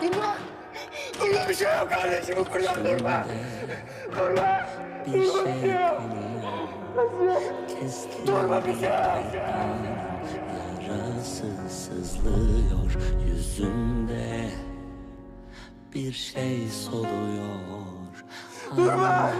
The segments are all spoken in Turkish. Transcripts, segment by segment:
Durma. Durma bir şey yok kardeşim. Durma durma. Durma. bir Durma bir şey yok. Durma bir şey yok. yarası sızlıyor yüzünde Bir şey soluyor Durma.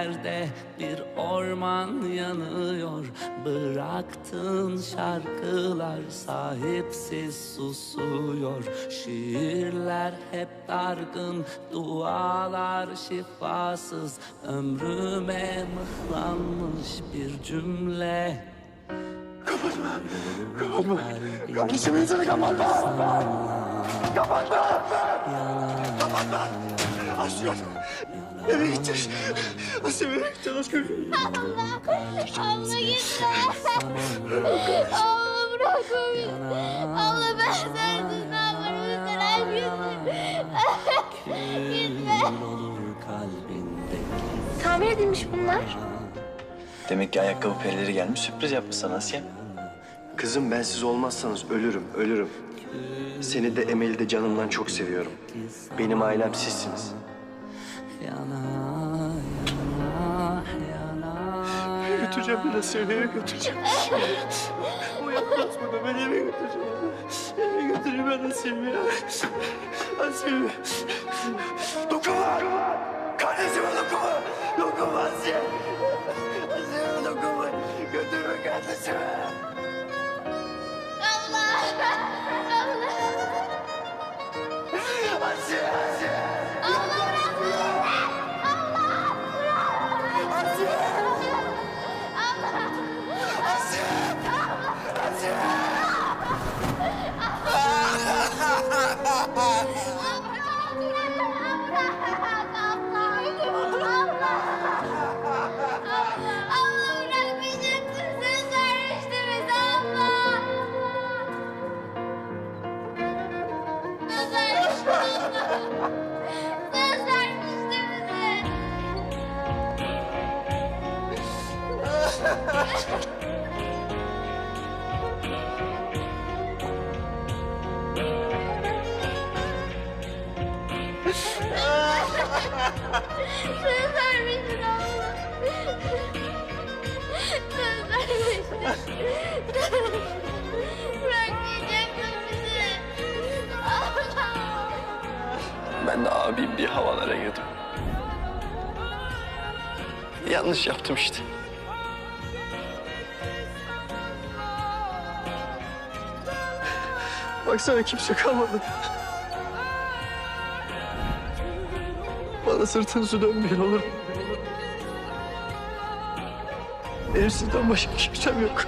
Yerde bir orman yanıyor Bıraktığın şarkılar sahipsiz susuyor Şiirler hep dargın, dualar şifasız Ömrüme mıhlanmış bir cümle Kapatma. Kardeşim insanı kapatma. Kapatma. Kapatma. Asya. Nereye gideceğiz? Asya nereye gideceğiz aşkım? Abla gitme. Abla bırakma beni. Abla ben sensiz ne yaparım sen Gitme. Kalbindeki Tamir edilmiş bunlar. Demek ki ayakkabı perileri gelmiş sürpriz yapmış sana Asya. Kızım ben siz olmazsanız ölürüm, ölürüm. Seni de Emel'i de canımdan çok seviyorum. Benim ailem sizsiniz. Götüreceğim ben Asya'yı nereye götüreceğim? o yapmaz bunu ben eve götüreceğim. Eve götüreceğim ben Asya'yı ya. Asya'yı. Dokunma. Kardeşime dokunma. Dokunma Asya. Asya'ya dokunma. Götürme kardeşime. Söz vermiştin abla. Söz vermiştin. Bırakmayacaksın bizi. Ben de abim diye havalara girdim. Yanlış yaptım işte. Baksana kimse kalmadı. Bana sırtınızı dönmeyin olur mu? Benim sizden başka kimsem yok.